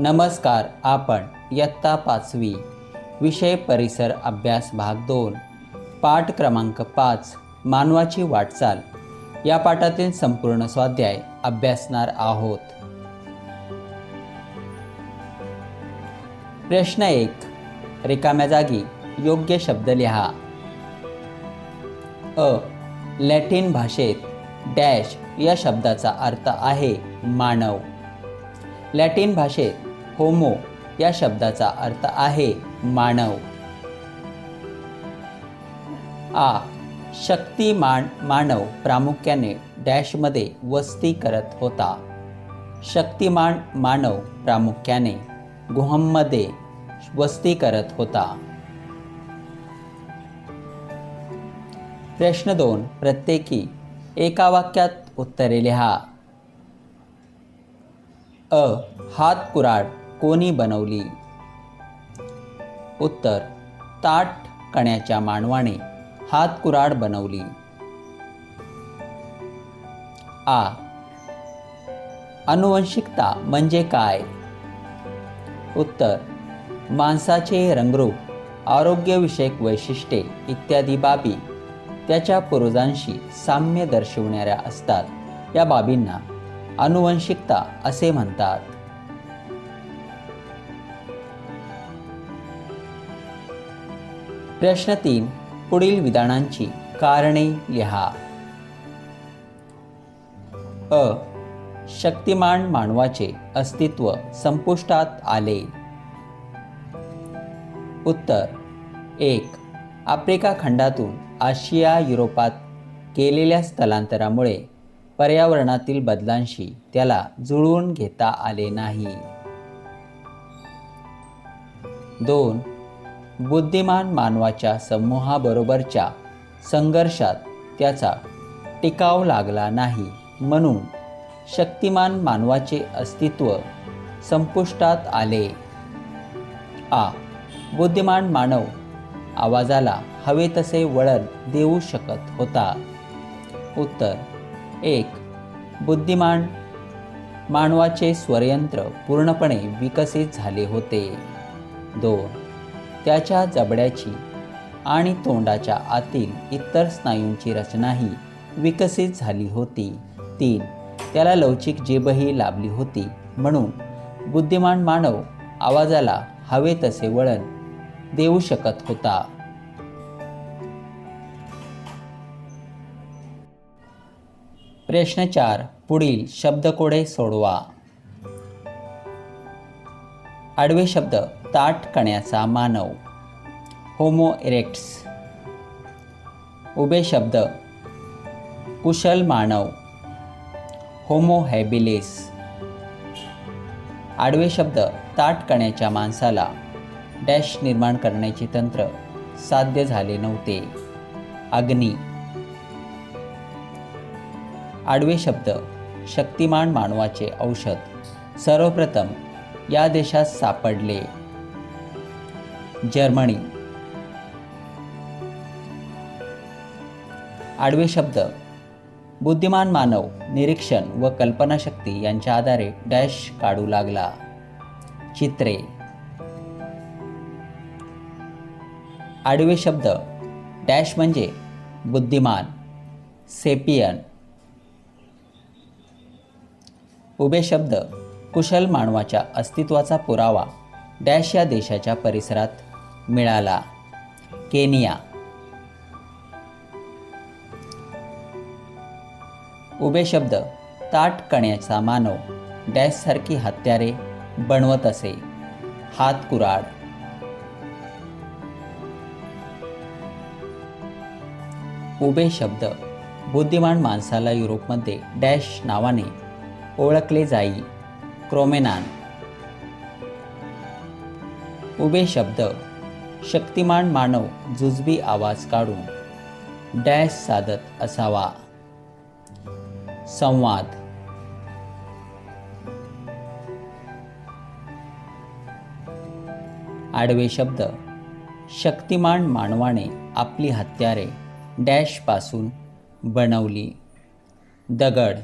नमस्कार आपण इयत्ता पाचवी विषय परिसर अभ्यास भाग दोन पाठ क्रमांक पाच मानवाची वाटचाल. या पाठातील संपूर्ण स्वाध्याय अभ्यासणार आहोत. प्रश्न एक रिकाम्या जागी योग्य शब्द लिहा. अ लॅटिन भाषेत डॅश या शब्दाचा अर्थ आहे मानव. लॅटिन भाषेत होमो या शब्दाचा अर्थ आहे मानव. आ. शक्तिमान मानव प्रामुख्याने डॅशमध्ये वस्ती करत होता. शक्तिमान मानव प्रामुख्याने गुहममध्ये वस्ती करत होता. प्रश्न दोन प्रत्येकी एका वाक्यात उत्तरे लिहा. अ. हात कुराड कोणी बनवली? उत्तर ताट कण्याच्या मानवाने हातकुराड बनवली. आ. अनुवंशिकता म्हणजे काय? उत्तर माणसाचे रंगरूप आरोग्यविषयक वैशिष्ट्ये इत्यादी बाबी त्याच्या पूर्वजांशी साम्य दर्शवणाऱ्या असतात. या बाबींना अनुवंशिकता असे म्हणतात. प्रश्न तीन पुढील विधानांची कारणे लिहा. अ. शक्तिमान मानवाचे अस्तित्व संपुष्टात आले. उत्तर. एक आफ्रिका खंडातून आशिया युरोपात केलेल्या स्थलांतरामुळे पर्यावरणातील बदलांशी त्याला जुळवून घेता आले नाही. दोन बुद्धिमान मानवाच्या समूहाबरोबरच्या संघर्षात त्याचा टिकाव लागला नाही म्हणून शक्तिमान मानवाचे अस्तित्व संपुष्टात आले. आ. बुद्धिमान मानव आवाजाला हवे तसे वळण देऊ शकत होता. उत्तर. एक. बुद्धिमान मानवाचे स्वरयंत्र पूर्णपणे विकसित झाले होते. दोन. त्याच्या जबड्याची आणि तोंडाच्या आतील इतर स्नायूंची रचनाही विकसित झाली होती. तीन त्याला लवचिक जीभही लाभली होती. म्हणून बुद्धिमान मानव आवाजाला हवे तसे वळण देऊ शकत होता. प्रश्न चार पुढील शब्दकोडे सोडवा. आडवे शब्द ताट कण्याचा मानव. होमो इरेक्ट्स उभे शब्द कुशल मानव. होमो हॅबिलेस आडवे शब्द ताट कण्याच्या माणसाला डॅश निर्माण करण्याचे तंत्र साध्य झाले नव्हते. अग्नी. आडवे शब्द शक्तिमान मानवाचे औषध. सर्वप्रथम या देशात सापडले. जर्मनी. आडवे शब्द. बुद्धिमान मानव निरीक्षण व कल्पनाशक्ती यांच्या आधारे डॅश काढू लागला. चित्रे. आडवे शब्द. डॅश म्हणजे बुद्धिमान सेपियन. उभे शब्द. कुशल मानवाच्या अस्तित्वाचा पुरावा डॅश या देशाच्या परिसरात मिळाला. केनिया. उभे शब्द ताट कण्याचा मानव डॅशसारखी हत्यारे बनवत असे. हात कुराड. उभे शब्द बुद्धिमान माणसाला युरोपमध्ये डॅश नावाने ओळखले जाई. क्रोमेनान उभे शब्द शक्तिमान मानव जुजबी आवाज काढून डॅश साधत असावा. संवाद. आडवे शब्द शक्तिमान मानवाने आपली हत्यारे डॅशपासून बनवली. दगड.